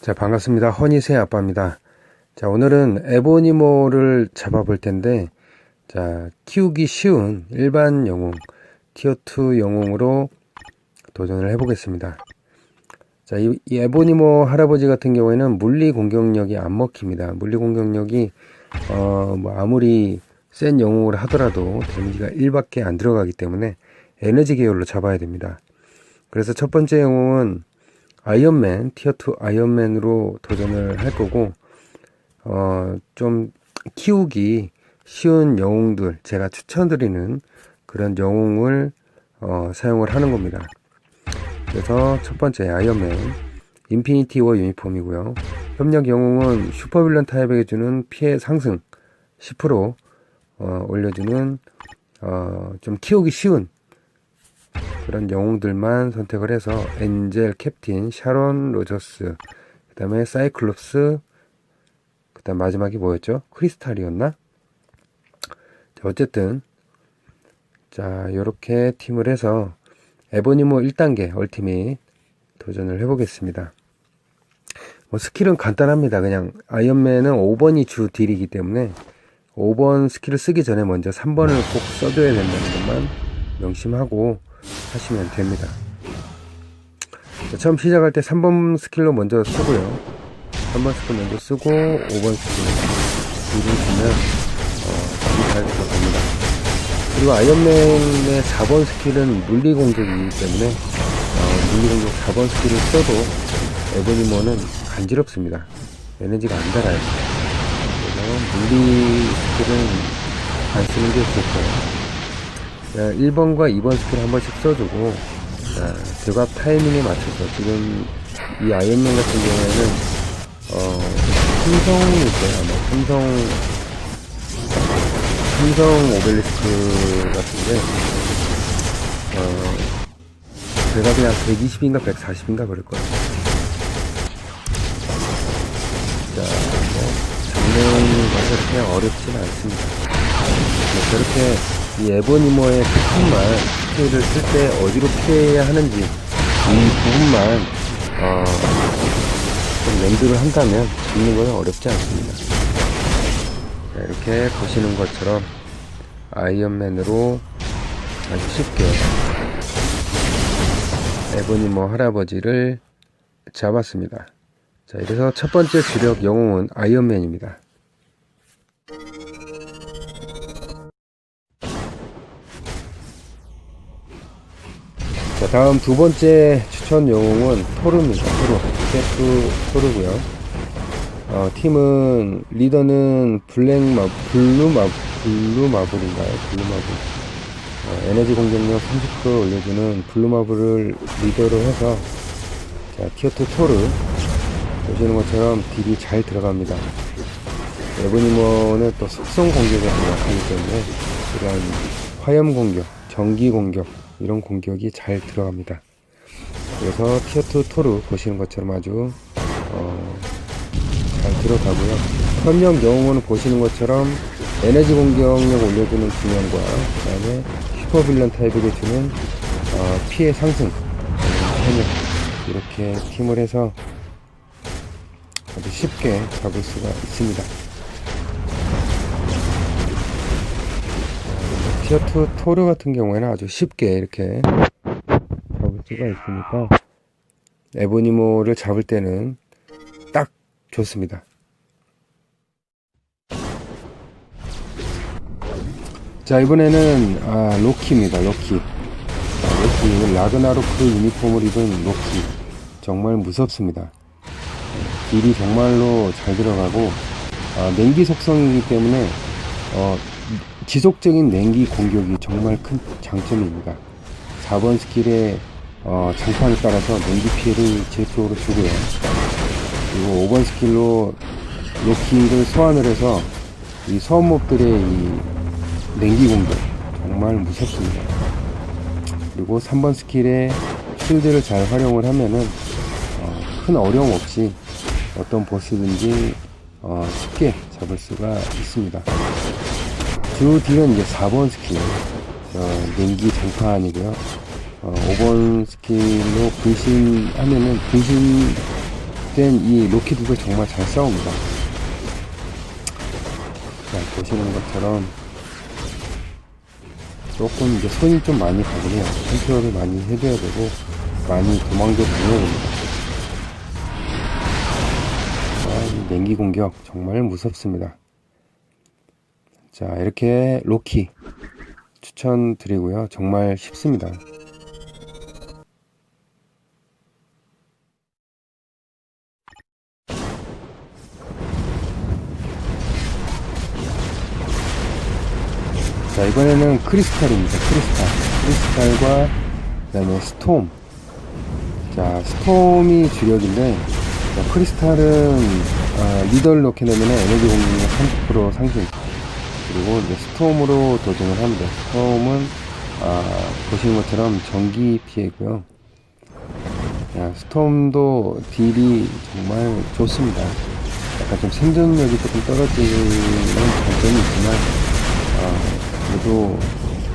자, 반갑습니다. 허니새 아빠입니다. 자, 오늘은 에보니모를 잡아볼 텐데, 자, 키우기 쉬운 일반 영웅, 티어2 영웅으로 도전을 해보겠습니다. 자, 이, 이 에보니모 할아버지 같은 경우에는 물리 공격력이 안 먹힙니다. 물리 공격력이, 어, 뭐, 아무리 센 영웅을 하더라도 데미지가 1밖에 안 들어가기 때문에 에너지 계열로 잡아야 됩니다. 그래서 첫 번째 영웅은 아이언맨, 티어2 아이언맨으로 도전을 할 거고, 어, 좀 키우기 쉬운 영웅들, 제가 추천드리는 그런 영웅을, 어, 사용을 하는 겁니다. 그래서 첫 번째 아이언맨, 인피니티 워 유니폼이고요. 협력 영웅은 슈퍼빌런 타입에게 주는 피해 상승 10% 어, 올려주는 어, 좀 키우기 쉬운 그런 영웅들만 선택을 해서 엔젤, 캡틴, 샤론, 로저스, 그 다음에 사이클롭스, 그 다음 마지막이 뭐였죠? 크리스탈이었나? 자, 어쨌든 자 요렇게 팀을 해서 에보니모 1단계 얼티밋 도전을 해보겠습니다. 뭐 스킬은 간단합니다. 그냥 아이언맨은 5번이 주 딜이기 때문에 5번 스킬을 쓰기 전에 먼저 3번을 꼭 써줘야 된다는 것만 명심하고 하시면 됩니다. 자, 처음 시작할 때 3번 스킬로 먼저 쓰고요. 3번 스킬 먼저 쓰고 5번 스킬 누르시면 어, 잘 들어갑니다. 그리고 아이언맨의 4번 스킬은 물리 공격이기 때문에 어, 물리 공격 4번 스킬을 써도 에버니모는 간지럽습니다. 에너지가 안 달아요. 그래서 물리 스킬은 안 쓰는 게 좋고요. 자, 1번과 2번 스킬 한 번씩 써주고 자, 대갑 타이밍에 맞춰서 지금 이 아이언맨 같은 경우에는 어, 삼성일 거예요 아마 삼성 삼성 오벨리스크 같은데 어, 대갑이 한 120인가 140인가 그럴 거예요. 자, 뭐 것이 그냥 어렵지는 않습니다. 뭐 저렇게 이 에버니모의 특징만 스킬을 쓸때 어디로 피해야 하는지 이 부분만 어, 좀 연습을 한다면 잡는 건 어렵지 않습니다. 자, 이렇게 보시는 것처럼 아이언맨으로 아주 쉽게 에버니모 할아버지를 잡았습니다. 자, 이래서 첫 번째 주력 영웅은 아이언맨입니다. 자, 다음 두 번째 추천 영웅은 토르입니다. 토르. 세프 토르고요. 어, 팀은 리더는 블랙마 블루마 블루마블인가요? 블루마블. 어, 에너지 공격력 30% 올려주는 블루마블을 리더로 해서 자, 티어2 토르 보시는 것처럼 딜이 잘 들어갑니다. 에버니머는 또 속성 공격에 들어가기 때문에 이런 화염 공격, 전기 공격 이런 공격이 잘 들어갑니다. 그래서 티어2 토르 보시는 것처럼 아주 어, 잘 들어가고요. 현역 영웅은 보시는 것처럼 에너지 공격력 올려주는 중량과 그 다음에 슈퍼빌런 타입에게 주는 어, 피해 상승 현역 이렇게 팀을 해서 아주 쉽게 잡을 수가 있습니다. 티어2 토르 같은 경우에는 아주 쉽게 이렇게 잡을 수가 있으니까 에보니모를 잡을 때는 딱 좋습니다. 자 이번에는 아, 로키입니다. 로키. 로키 라그나로크 유니폼을 입은 로키 정말 무섭습니다. 딜이 정말로 잘 들어가고 아, 냉기 속성이기 때문에 어, 지속적인 냉기 공격이 정말 큰 장점입니다. 4번 스킬의 어, 장판에 따라서 냉기 피해를 지속적으로 주고요. 그리고 5번 스킬로 로키를 소환을 해서 이 소음몹들의 이 냉기 공격 정말 무섭습니다. 그리고 3번 스킬에 쉴드를 잘 활용을 하면은 어, 큰 어려움 없이 어떤 보스든지 어, 쉽게 잡을 수가 있습니다. 주 딜은 이제 4번 스킬, 어, 냉기 장판이고요. 어, 5번 스킬로 분신하면은 분신 된 이 로키두가 정말 잘 싸웁니다. 자, 보시는 것처럼 조금 이제 손이 좀 많이 가긴 해요. 컨트롤을 많이 해줘야 되고, 많이 도망도 다녀야 됩니다. 아, 이 냉기 공격 정말 무섭습니다. 자, 이렇게 로키 추천드리고요. 정말 쉽습니다. 자, 이번에는 크리스탈입니다. 크리스탈. 크리스탈과 그다음에 스톰. 자, 스톰이 주력인데 자, 크리스탈은 어, 리더를 넣게 되면 에너지 공격력 30% 상승. 그리고 이제 스톰으로 도전을 합니다. 스톰은 아, 보시는 것처럼 전기 피해고요. 자, 스톰도 딜이 정말 좋습니다. 약간 좀 생존력이 조금 떨어지는 장점이 있지만 어, 그래도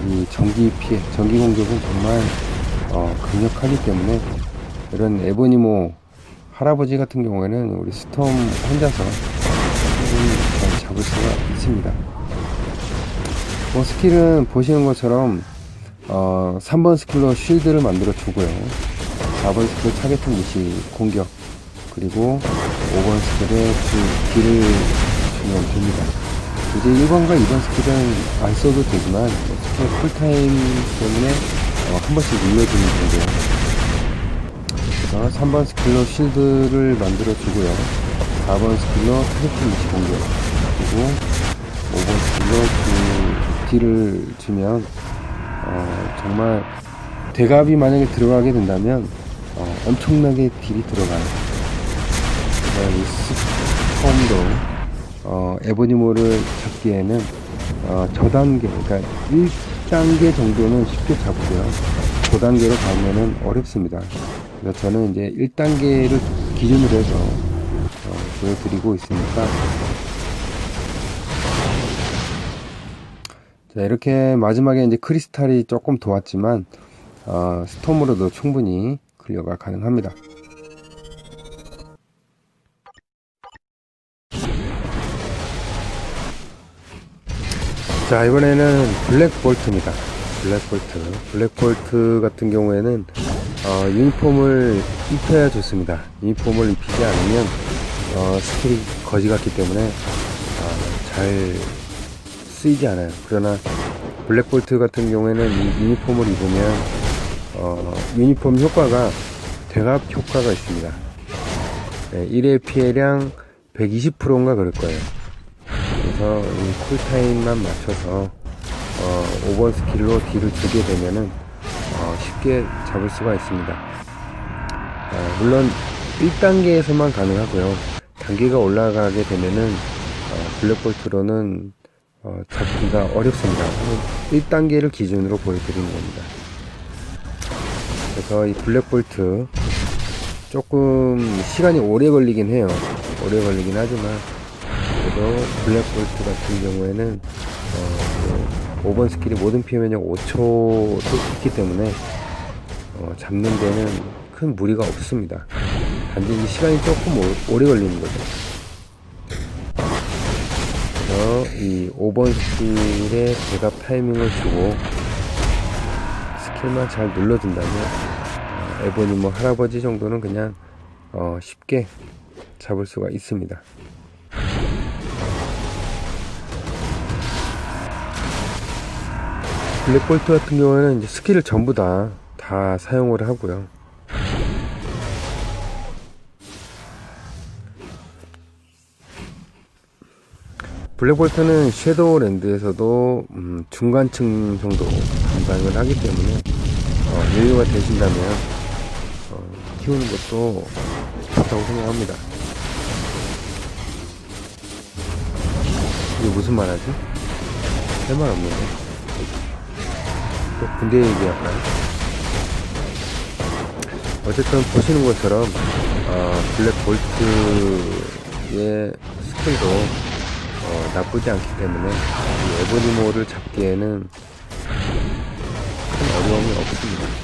이 전기 피해, 전기 공격은 정말 어, 강력하기 때문에 이런 에보니모 할아버지 같은 경우에는 우리 스톰 혼자서 잘 잡을 수가 있습니다. 뭐 스킬은 보시는 것처럼 어, 3번 스킬로 쉴드를 만들어 주고요. 4번 스킬 타겟팅 미시 공격 그리고 5번 스킬에 그 딜을 주면 됩니다. 이제 1번과 2번 스킬은 안 써도 되지만 뭐 스킬 쿨타임 때문에 어, 한 번씩 눌러주는 정도 그래서 3번 스킬로 실드를 만들어 주고요 4번 스킬로 타겟팅 미시 공격 그리고 5번 스킬로 그 딜을 주면 어, 정말 대갑이 만약에 들어가게 된다면 어, 엄청나게 딜이 들어가요 이 스톰도 어, 에보니모를 잡기에는 어, 저단계, 그러니까 1단계 정도는 쉽게 잡고요. 고단계로 가면은 어렵습니다. 그래서 저는 이제 1단계를 기준으로 해서 어, 보여드리고 있으니까 자, 이렇게 마지막에 이제 크리스탈이 조금 도왔지만 어, 스톰으로도 충분히 클리어가 가능합니다. 자 이번에는 블랙볼트입니다. 블랙볼트. 블랙볼트 같은 경우에는 어, 유니폼을 입혀야 좋습니다. 유니폼을 입히지 않으면 어, 스킬이 거지 같기 때문에 어, 잘 쓰이지 않아요 그러나 블랙볼트 같은 경우에는 이 유니폼을 입으면 어, 유니폼 효과가 대갑 효과가 있습니다 네, 1회 피해량 120%인가 그럴 거예요 그래서 이 쿨타임만 맞춰서 어, 5번 스킬로 딜을 주게 되면은 어, 쉽게 잡을 수가 있습니다. 어, 물론 1단계에서만 가능하고요. 단계가 올라가게 되면은 어, 블랙볼트로는 어, 잡기가 어렵습니다. 1단계를 기준으로 보여드리는 겁니다. 그래서 이 블랙볼트 조금 시간이 오래 걸리긴 해요. 오래 걸리긴 하지만 그래도 블랙볼트 같은 경우에는 어, 5번 스킬이 모든 피해 면역 5초도 있기 때문에 어, 잡는 데는 큰 무리가 없습니다. 단지 이 시간이 조금 오, 오래 걸리는 거죠. 그래서 이 5번 스킬의 대갑 타이밍을 주고 스킬만 잘 눌러준다면 어, 에보니 뭐 할아버지 정도는 그냥 어, 쉽게 잡을 수가 있습니다. 블랙볼트 같은 경우에는 스킬을 전부 다, 다 사용을 하고요. 블랙볼트는 섀도우랜드에서도 음, 중간층 정도 담당을 하기 때문에 어, 여유가 되신다면 어, 키우는 것도 좋다고 생각합니다. 이게 무슨 말하지? 할 말 없는데. 또 군대 얘기할까요? 어쨌든 보시는 것처럼 어, 블랙볼트의 스킬도 어, 나쁘지 않기 때문에 이 에보니모를 잡기에는 큰 어려움이 없습니다.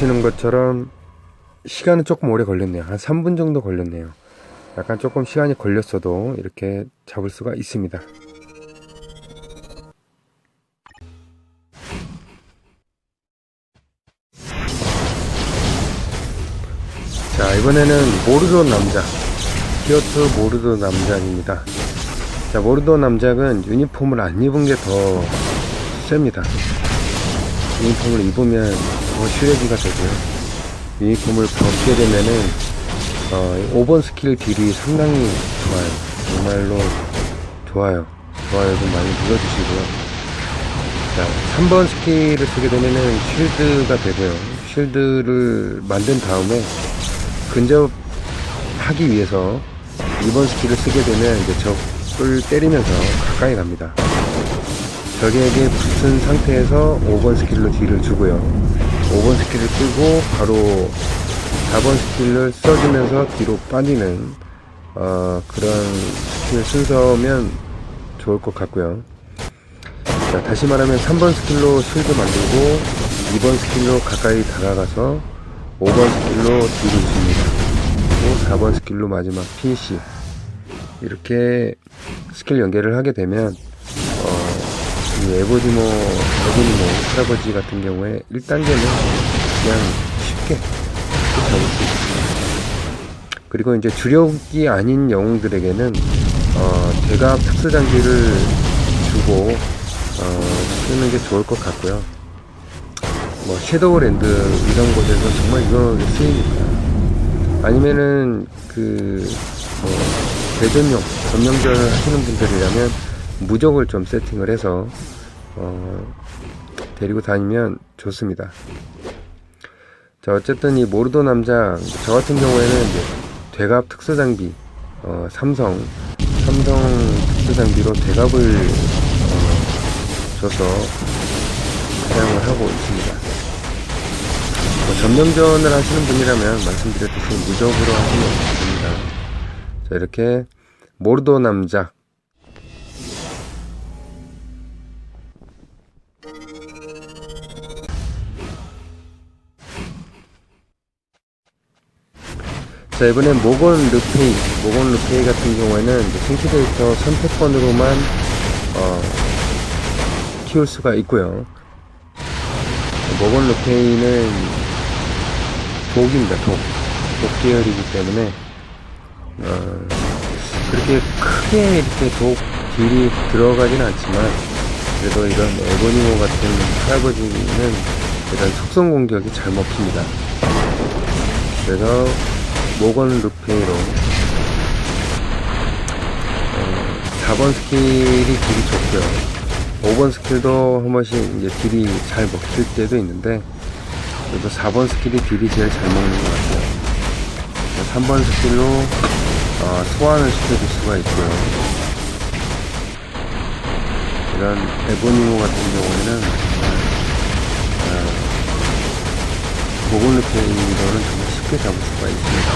보시는 것처럼 시간은 조금 오래 걸렸네요. 한 3분 정도 걸렸네요. 약간 조금 시간이 걸렸어도 이렇게 잡을 수가 있습니다. 자, 이번에는 모르도 남자. 티어트 모르도 남작입니다. 자, 모르도 남작은 유니폼을 안 입은 게 더 셉니다. 유니폼을 입으면 더 실력이가 되고요. 유니폼을 벗게 되면은, 어, 5번 스킬 딜이 상당히 좋아요. 정말로 좋아요. 좋아요 좀 많이 눌러주시고요. 자, 3번 스킬을 쓰게 되면은 쉴드가 되고요. 쉴드를 만든 다음에 근접하기 위해서 2번 스킬을 쓰게 되면 이제 적을 때리면서 가까이 갑니다. 적에게 붙은 상태에서 5번 스킬로 딜을 주고요. 5번 스킬을 끄고 바로 4번 스킬을 써주면서 뒤로 빠지는 어, 그런 스킬 순서면 좋을 것 같고요. 자, 다시 말하면 3번 스킬로 쉴드 만들고 2번 스킬로 가까이 다가가서 5번 스킬로 딜을 줍니다. 그리고 4번 스킬로 마지막 피니시 이렇게 스킬 연계를 하게 되면 어, 이 에보디모 에보니모 할아버지 같은 경우에 1단계는 그냥 쉽게 잡을 수 있습니다. 그리고 이제 주력이 아닌 영웅들에게는 어, 대각 특수 장비를 주고 어, 쓰는 게 좋을 것 같고요. 뭐 섀도우랜드 이런 곳에서 정말 이거 쓰입니다. 아니면은 그뭐 대전용 점령전 하시는 분들이라면 무적을 좀 세팅을 해서 어, 데리고 다니면 좋습니다. 자 어쨌든 이 모르도 남자 저 같은 경우에는 이제 되갑 특수 장비 어, 삼성 삼성 특수 장비로 대갑을 어, 줘서 사용을 하고 있습니다. 뭐 점령전을 하시는 분이라면 말씀드렸듯이 무적으로 하시면 됩니다. 자 이렇게 모르도 남자 자 이번엔 모건 르페이 모건 르페이 같은 경우에는 이제 생태데이터 선택권으로만 어, 키울 수가 있고요. 모건 르페이는 독입니다 독, 독 계열이기 때문에. 어, 그렇게 크게 이렇게 독 딜이 들어가진 않지만 그래도 이런 에보니모 같은 할아버지는 일단 속성 공격이 잘 먹힙니다. 그래서 모건 루페이로. 어, 4번 스킬이 딜이 좋고요. 5번 스킬도 한 번씩 이제 딜이 잘 먹힐 때도 있는데 그래도 4번 스킬이 딜이 제일 잘 먹는 것 같아요. 3번 스킬로 어, 소환을 시켜줄 수가 있고요. 이런 에보니모 같은 경우에는 어, 모건 루페이로는 정말 쉽게 잡을 수가 있습니다.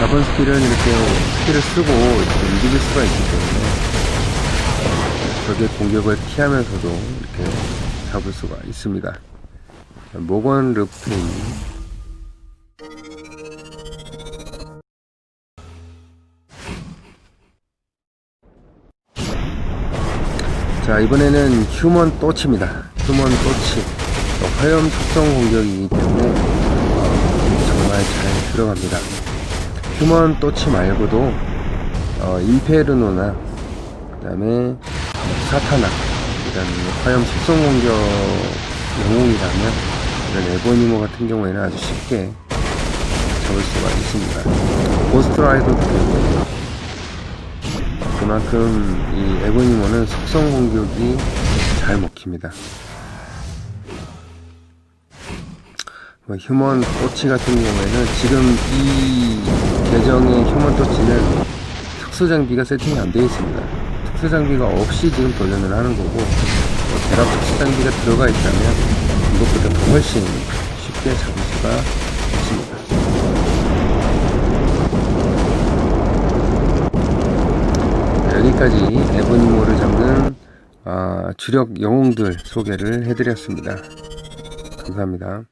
4번 스킬은 이렇게 스킬을 쓰고 이렇게 움직일 수가 있기 때문에 적의 공격을 피하면서도 이렇게 잡을 수가 있습니다. 모건 르페이 자 이번에는 휴먼 또치입니다. 휴먼 또치 어, 화염 속성 공격이기 때문에 어, 정말 잘 들어갑니다. 휴먼 또치 말고도 어, 임페르노나 그 다음에 사타나 이런 화염 속성 공격 영웅이라면 이런 에보니모 같은 경우에는 아주 쉽게 잡을 수가 있습니다. 고스트라이더도 되고 그만큼 이 에보니모는 속성 공격이 잘 먹힙니다. 뭐 휴먼 토치 같은 경우에는 지금 이 계정의 휴먼 토치는 특수 장비가 세팅이 안 되어 있습니다. 특수 장비가 없이 지금 도전을 하는 거고 뭐 대략 특수 장비가 들어가 있다면 이것보다 더 훨씬 쉽게 잡을 수가 있습니다. 여기까지 에보니모를 잡는 아, 주력 영웅들 소개를 해드렸습니다. 감사합니다.